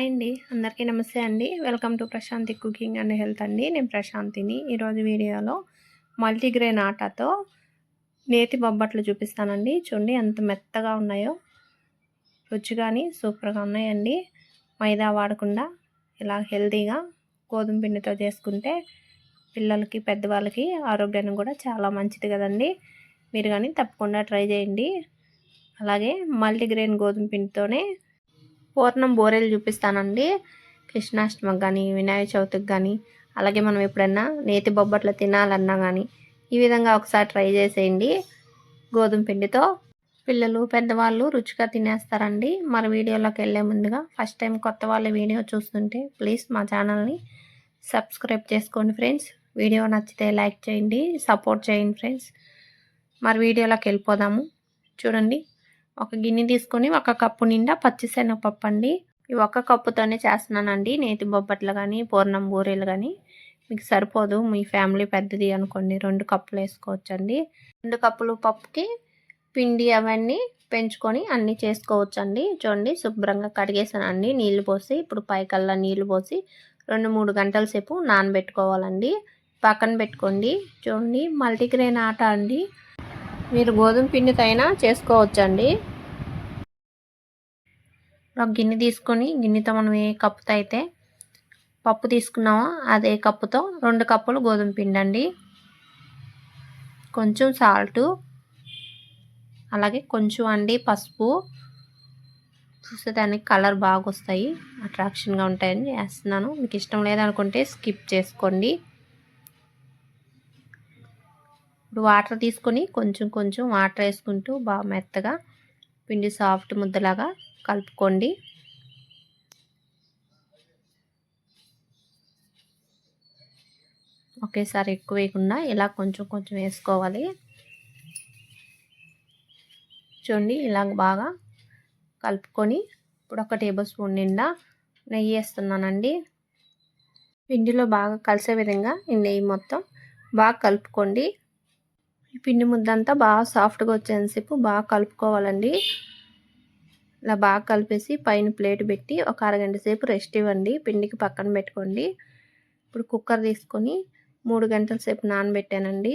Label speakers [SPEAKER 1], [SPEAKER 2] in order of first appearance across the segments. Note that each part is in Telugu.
[SPEAKER 1] హాయ్ అండి. అందరికీ నమస్తే అండి. Welcome to Prashanti cooking and health అండి. నేను ప్రశాంతిని. ఈరోజు వీడియోలో మల్టీగ్రెయిన్ ఆటాతో నేతి బొబ్బట్లు చూపిస్తానండి. చూడండి ఎంత మెత్తగా ఉన్నాయో. రుచి సూపర్గా ఉన్నాయండి. మైదా వాడకుండా ఇలా హెల్తీగా గోధుమ పిండితో చేసుకుంటే పిల్లలకి పెద్దవాళ్ళకి ఆరోగ్యానికి కూడా చాలా మంచిది కదండి. మీరు కానీ తప్పకుండా ట్రై చేయండి. అలాగే మల్టీగ్రెయిన్ గోధుమ పిండితోనే పూర్ణం బోరెలు చూపిస్తానండి. కృష్ణాష్టమికి కానీ వినాయక చవితికి కానీ అలాగే మనం ఎప్పుడన్నా నేతి బొబ్బట్లు తినాలన్నా కానీ ఈ విధంగా ఒకసారి ట్రై చేసేయండి. గోధుమ పిండితో పిల్లలు పెద్దవాళ్ళు రుచిగా తినేస్తారండి. మన వీడియోలోకి వెళ్ళే ముందుగా ఫస్ట్ టైం కొత్త వాళ్ళ వీడియో చూస్తుంటే ప్లీజ్ మా ఛానల్ని సబ్స్క్రైబ్ చేసుకోండి ఫ్రెండ్స్. వీడియో నచ్చితే లైక్ చేయండి సపోర్ట్ చేయండి ఫ్రెండ్స్. మరి వీడియోలోకి వెళ్ళిపోదాము. చూడండి. ఒక గిన్నె తీసుకొని ఒక కప్పు నిండా పచ్చిశనగపప్పు అండి. ఈ ఒక్క కప్పుతోనే చేస్తున్నానండి. నేతి బొబ్బట్లు కానీ పూర్ణం బూరెలు కానీ మీకు సరిపోదు. మీ ఫ్యామిలీ పెద్దది అనుకోండి. రెండు కప్పులు వేసుకోవచ్చండి. రెండు కప్పులు పప్పుకి పిండి అవన్నీ పెంచుకొని అన్నీ చేసుకోవచ్చండి. చూడండి శుభ్రంగా కడిగేసానండి. నీళ్ళు పోసి ఇప్పుడు పైకల్లా నీళ్ళు పోసి రెండు మూడు గంటల సేపు నానబెట్టుకోవాలండి. పక్కన పెట్టుకోండి. చూడండి మల్టీగ్రెయిన్ ఆట అండి. మీరు గోధుమ పిండితో అయినా చేసుకోవచ్చండి. ఒక గిన్నె తీసుకొని గిన్నెతో మనం ఏ కప్పుతో అయితే పప్పు తీసుకున్నామో అదే కప్పుతో రెండు కప్పులు గోధుమ పిండి అండి. కొంచెం సాల్టు అలాగే కొంచెం అండి పసుపు. చూస్తే దానికి కలర్ బాగా వస్తాయి. అట్రాక్షన్గా ఉంటాయని వేస్తున్నాను మీకు ఇష్టం లేదనుకుంటే స్కిప్ చేసుకోండి. ఇప్పుడు వాటర్ తీసుకొని కొంచెం కొంచెం వాటర్ వేసుకుంటూ బాగా మెత్తగా పిండి సాఫ్ట్ ముద్దలాగా కలుపుకోండి. ఒకేసారి ఎక్కువ వేయకుండా ఇలా కొంచెం కొంచెం వేసుకోవాలి. చూడండి ఇలా బాగా కలుపుకొని ఇప్పుడు ఒక టేబుల్ స్పూన్ నిండా నెయ్యి వేస్తున్నానండి. పిండిలో బాగా కలిసే విధంగా ఈ నెయ్యి మొత్తం బాగా కలుపుకోండి. ఈ పిండి ముద్దంతా బాగా సాఫ్ట్గా వచ్చేసేపు బాగా కలుపుకోవాలండి. ఇలా బాగా కలిపేసి పైన ప్లేట్ పెట్టి ఒక అరగంట సేపు రెస్ట్ ఇవ్వండి. పిండికి పక్కన పెట్టుకోండి. ఇప్పుడు కుక్కర్ తీసుకొని మూడు గంటల సేపు నానబెట్టానండి.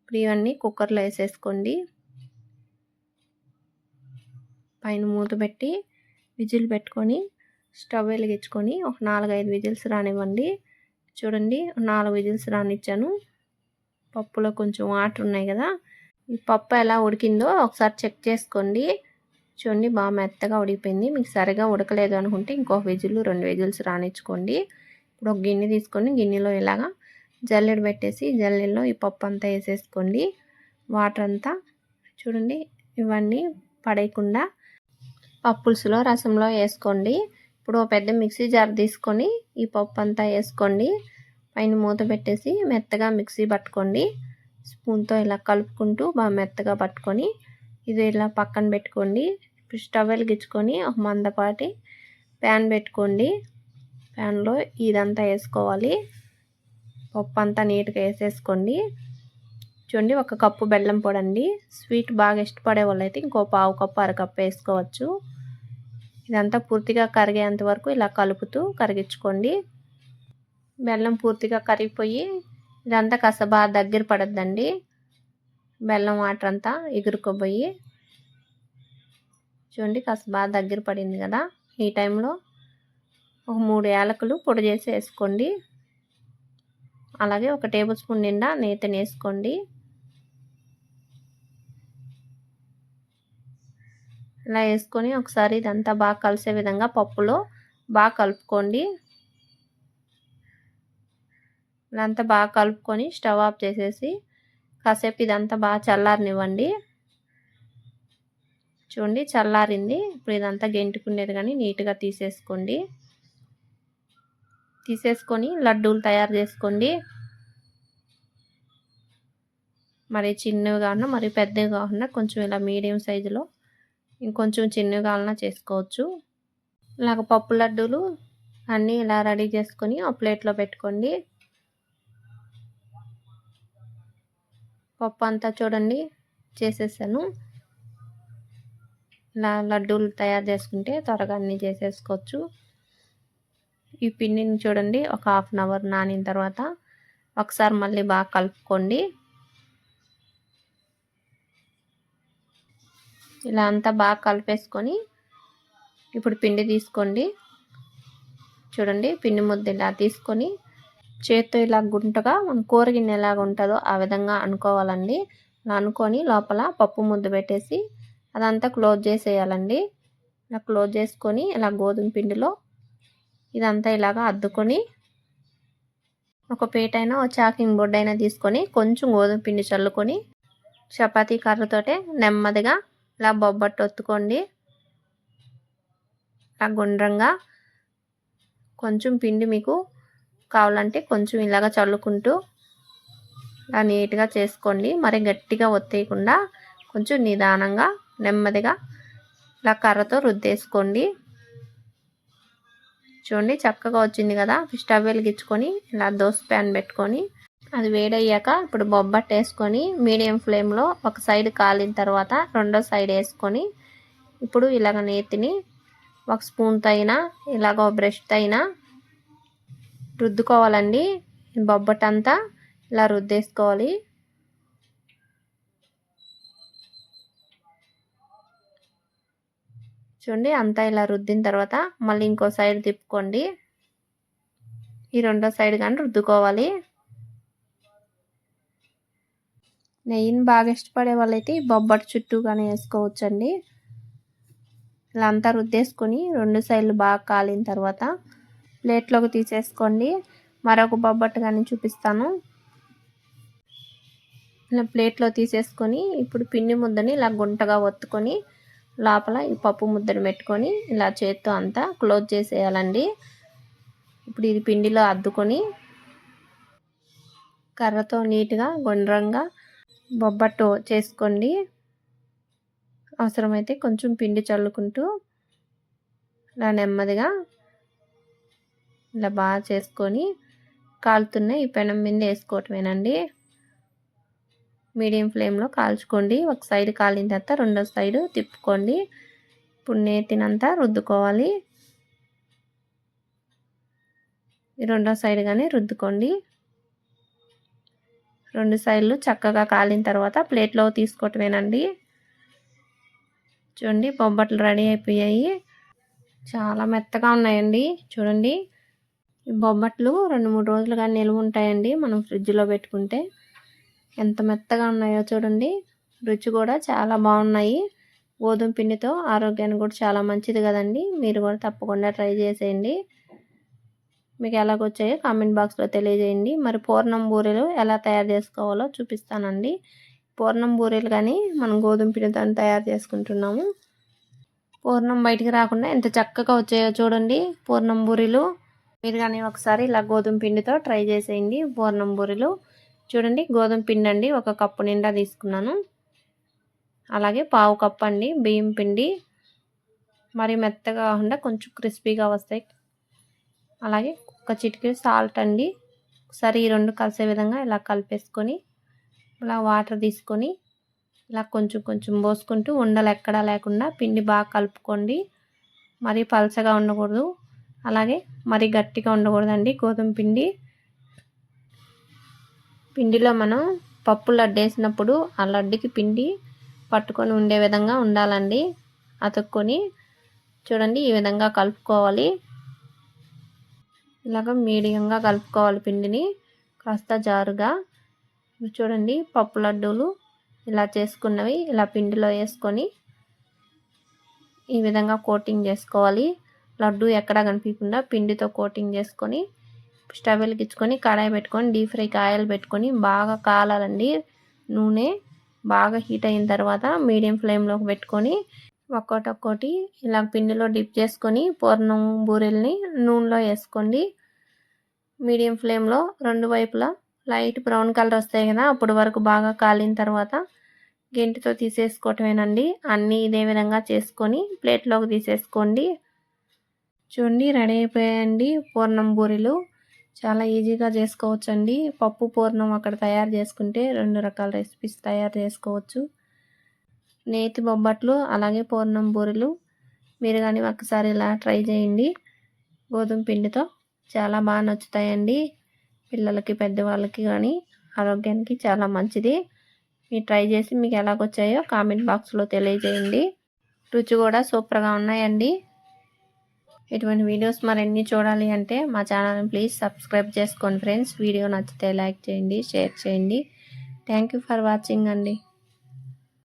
[SPEAKER 1] ఇప్పుడు ఇవన్నీ కుక్కర్లో వేసేసుకోండి. పైన మూత పెట్టి విజిల్ పెట్టుకొని స్టవ్ వెలిగించుకొని ఒక నాలుగైదు విజిల్స్ రానివ్వండి. చూడండి నాలుగు విజిల్స్ రానిచ్చాను. పప్పులో కొంచెం వాటర్ ఉన్నాయి కదా. ఈ పప్పు ఎలా ఉడికిందో ఒకసారి చెక్ చేసుకోండి. చూడండి బాగా మెత్తగా ఉడికిపోయింది. మీకు సరిగా ఉడకలేదు అనుకుంటే ఇంకో విజిల్ రెండు విజిల్స్ రానిచ్చుకోండి. ఇప్పుడు ఒక గిన్నె తీసుకొని గిన్నెలో ఇలాగా జల్లెడ పెట్టేసి జల్లెడలో ఈ పప్పు అంతా వేసేసుకోండి. వాటర్ అంతా చూడండి ఇవన్నీ పడేయకుండా పప్పులుసులో రసంలో వేసుకోండి. ఇప్పుడు పెద్ద మిక్సీ జార్ తీసుకొని ఈ పప్పు అంతా వేసుకోండి. పైన మూత పెట్టేసి మెత్తగా మిక్సీ పట్టుకోండి. స్పూన్తో ఇలా కలుపుకుంటూ బాగా మెత్తగా పట్టుకొని ఇది ఇలా పక్కన పెట్టుకోండి. ఇప్పుడు స్టవ్ వెలిగించుకొని ఒక మందపాటి ప్యాన్ పెట్టుకోండి. ప్యాన్లో ఇదంతా వేసుకోవాలి. పప్పు అంతా నీట్గా వేసేసుకోండి. చూడండి ఒక కప్పు బెల్లం పొడండి. స్వీట్ బాగా ఇష్టపడే వాళ్ళైతే ఇంకో పావు కప్పు అరకప్పు వేసుకోవచ్చు. ఇదంతా పూర్తిగా కరిగేంత వరకు ఇలా కలుపుతూ కరిగించుకోండి. బెల్లం పూర్తిగా కరిగిపోయి ఇదంతా కాస్త బాగా దగ్గర పడద్దండి. బెల్లం వాటర్ అంతా ఎగురుకోబోయి చూడండి కాస్త బాగా దగ్గర పడింది కదా. ఈ టైంలో ఒక మూడు యాలకులు పొడి చేసి వేసుకోండి. అలాగే ఒక టేబుల్ స్పూన్ నిండా నేతని వేసుకోండి. ఇలా వేసుకొని ఒకసారి ఇదంతా బాగా కలిసే విధంగా పప్పులో బాగా కలుపుకోండి. ఇదంతా బాగా కలుపుకొని స్టవ్ ఆఫ్ చేసేసి కాసేపు ఇదంతా బాగా చల్లారనివ్వండి. చూడండి చల్లారింది. ఇప్పుడు ఇదంతా గెంటుకునేది కానీ నీట్గా తీసేసుకోండి. తీసేసుకొని లడ్డూలు తయారు చేసుకోండి. మరి చిన్నవి కాకుండా మరి పెద్దవి కాకుండా కొంచెం ఇలా మీడియం సైజులో ఇంకొంచెం చిన్నవి కావాలన్నా చేసుకోవచ్చు. ఇలాగ పప్పు లడ్డూలు అన్నీ ఇలా రెడీ చేసుకొని ఆ ప్లేట్లో పెట్టుకోండి. పప్పు అంతా చూడండి చేసేసాను. లడ్డూలు తయారు చేసుకుంటే త్వరగా అన్నీ చేసేసుకోవచ్చు. ఈ పిండిని చూడండి ఒక హాఫ్ అన్ అవర్ నానిన తర్వాత ఒకసారి మళ్ళీ బాగా కలుపుకోండి. ఇలా అంతా బాగా కలిపేసుకొని ఇప్పుడు పిండి తీసుకోండి. చూడండి పిండి ముద్ద ఇలా తీసుకొని చేత్తో ఇలా గుంటగా మన కూర ఎలాగ ఉంటుందో ఆ విధంగా అనుకోవాలండి. ఇలా అనుకొని లోపల పప్పు ముద్ద పెట్టేసి అదంతా క్లోజ్ చేసేయాలండి. ఇలా క్లోజ్ చేసుకొని ఇలా గోధుమ పిండిలో ఇదంతా ఇలాగా అద్దుకొని ఒక పీట అయినా ఒక చాకింగ్ బోర్డ్ అయినా తీసుకొని కొంచెం గోధుమ పిండి చల్లుకొని చపాతీ కర్రతోటే నెమ్మదిగా ఇలా బొబ్బట్టు ఒత్తుకోండి. ఇలా గుండ్రంగా కొంచెం పిండి మీకు కావాలంటే కొంచెం ఇలాగ చల్లుకుంటూ ఇలా నీట్గా చేసుకోండి. మరి గట్టిగా ఒత్తేయకుండా కొంచెం నిదానంగా నెమ్మదిగా ఇలా కర్రతో రుద్దేసుకోండి. చూడండి చక్కగా వచ్చింది కదా. స్టవ్ వెలిగించుకొని ఇలా దోశ ప్యాన్ పెట్టుకొని అది వేడయ్యాక ఇప్పుడు బొబ్బట్టు వేసుకొని మీడియం ఫ్లేమ్లో ఒక సైడ్ కాలిన తర్వాత రెండో సైడ్ వేసుకొని ఇప్పుడు ఇలాగ నేతిని ఒక స్పూన్తో అయినా ఇలాగ బ్రష్తో అయినా రుద్దుకోవాలండి. బొబ్బట్టంతా ఇలా రుద్దేసుకోవాలి. చూడండి అంతా ఇలా రుద్దిన తర్వాత మళ్ళీ ఇంకో సైడ్ తిప్పుకోండి. ఈ రెండో సైడ్ కానీ రుద్దుకోవాలి. నెయ్యిని బాగా ఇష్టపడే వాళ్ళైతే బొబ్బట్ చుట్టూ కానీ వేసుకోవచ్చండి. ఇలా అంతా రుద్దేసుకొని రెండు సైడ్లు బాగా కాలిన తర్వాత ప్లేట్లోకి తీసేసుకోండి. మరొక బొబ్బట్టు కానీ చూపిస్తాను. ఇలా ప్లేట్లో తీసేసుకొని ఇప్పుడు పిండి ముద్దని ఇలా గుంటగా ఒత్తుకొని లోపల ఈ పప్పు ముద్దను పెట్టుకొని ఇలా చేత్తో అంతా క్లోజ్ చేసేయాలండి. ఇప్పుడు ఇది పిండిలో అద్దుకొని కర్రతో నీట్గా గుండ్రంగా బొబ్బట్టు చేసుకోండి. అవసరమైతే కొంచెం పిండి చల్లుకుంటూ ఇలా నెమ్మదిగా ఇలా బాగా చేసుకొని కాలుతున్న ఈ పెనం మీద వేసుకోవటమేనండి. మీడియం ఫ్లేమ్లో కాల్చుకోండి. ఒక సైడ్ కాలిన తర్వాత రెండో సైడు తిప్పుకోండి. ఇప్పుడు నేతినంతా రుద్దుకోవాలి. రెండో సైడ్ కానీ రుద్దుకోండి. రెండు సైడ్లు చక్కగా కాలిన తర్వాత ప్లేట్లో తీసుకోవటమేనండి. చూడండి బొబ్బట్లు రెడీ అయిపోయాయి. చాలా మెత్తగా ఉన్నాయండి. చూడండి బొబ్బట్లు రెండు మూడు రోజులు కానీ నిల్వ ఉంటాయండి మనం ఫ్రిడ్జ్లో పెట్టుకుంటే. ఎంత మెత్తగా ఉన్నాయో చూడండి. రుచి కూడా చాలా బాగున్నాయి. గోధుమ పిండితో ఆరోగ్యానికి కూడా చాలా మంచిది కదండి. మీరు కూడా తప్పకుండా ట్రై చేసేయండి. మీకు ఎలాగొచ్చాయో కామెంట్ బాక్స్లో తెలియజేయండి. మరి పూర్ణం బూరెలు ఎలా తయారు చేసుకోవాలో చూపిస్తానండి. పూర్ణం బూరెలు కానీ మనం గోధుమ పిండితో తయారు చేసుకుంటున్నాము. పూర్ణం బయటికి రాకుండా ఎంత చక్కగా వచ్చాయో చూడండి. పూర్ణం బూరెలు. మీరు కానీ ఒకసారి ఇలా గోధుమ పిండితో ట్రై చేసేయండి. పూర్ణం బూరెలు. చూడండి గోధుమ పిండి అండి ఒక కప్పు నిండా తీసుకున్నాను. అలాగే పావు కప్పు అండి బియ్యం పిండి. మరి మెత్తగా కాకుండా కొంచెం క్రిస్పీగా వస్తాయి. అలాగే ఒక చిటికీ సాల్ట్ అండి. ఒకసారి ఈ రెండు కలిసే విధంగా ఇలా కలిపేసుకొని ఇలా వాటర్ తీసుకొని ఇలా కొంచెం కొంచెం పోసుకుంటూ ఉండలు ఎక్కడా లేకుండా పిండి బాగా కలుపుకోండి. మరీ పలచగా ఉండకూడదు. అలాగే మరీ గట్టిగా ఉండకూడదండి గోధుమ పిండి. పిండిలో మనం పప్పు లడ్డు వేసినప్పుడు ఆ లడ్డుకి పిండి పట్టుకొని ఉండే విధంగా ఉండాలండి. అతుక్కొని చూడండి ఈ విధంగా కలుపుకోవాలి. ఇలాగ మీడియంగా కలుపుకోవాలి పిండిని కాస్త జారుగా. చూడండి పప్పు లడ్డూలు ఇలా చేసుకున్నవి ఇలా పిండిలో వేసుకొని ఈ విధంగా కోటింగ్ చేసుకోవాలి. లడ్డు ఎక్కడా కనిపించకుండా పిండితో కోటింగ్ చేసుకొని స్టవ్ వెలిగించుకొని కడాయి పెట్టుకొని డీప్ ఫ్రైకి ఆయిల్ పెట్టుకొని బాగా కాలాలండి. నూనె బాగా హీట్ అయిన తర్వాత మీడియం ఫ్లేమ్లోకి పెట్టుకొని ఒక్కోటి ఒక్కోటి ఇలా పిండిలో డిప్ చేసుకొని పూర్ణం బూరెల్ని నూనెలో వేసుకోండి. మీడియం ఫ్లేమ్లో రెండు వైపులా లైట్ బ్రౌన్ కలర్ వస్తాయి కదా అప్పుడు వరకు బాగా కాలిన తర్వాత గెంటితో తీసేసుకోవటమేనండి. అన్నీ ఇదే విధంగా చేసుకొని ప్లేట్లోకి తీసేసుకోండి. చూడండి రెడీ అయిపోయాయండి పూర్ణం బూరెలు. చాలా ఈజీగా చేసుకోవచ్చండి. పప్పు పూర్ణం అక్కడ తయారు చేసుకుంటే రెండు రకాల రెసిపీస్ తయారు చేసుకోవచ్చు. నేతి బొబ్బట్లు అలాగే పూర్ణం బూరెలు. మీరు కానీ ఒకసారి ఇలా ట్రై చేయండి. గోధుమ పిండితో చాలా బాగా నచ్చుతాయండి. పిల్లలకి పెద్దవాళ్ళకి కానీ ఆరోగ్యానికి చాలా మంచిది. మీరు ట్రై చేసి మీకు ఎలాగొచ్చాయో కామెంట్ బాక్స్లో తెలియజేయండి. రుచి కూడా సూపర్గా ఉన్నాయండి. ఇటువంటి వీడియోస్ మరిన్ని చూడాలి అంటే మా ఛానల్ని ప్లీజ్ సబ్స్క్రైబ్ చేసుకోండి ఫ్రెండ్స్. వీడియో నచ్చితే లైక్ చేయండి షేర్ చేయండి. థ్యాంక్ ఫర్ వాచింగ్ అండి.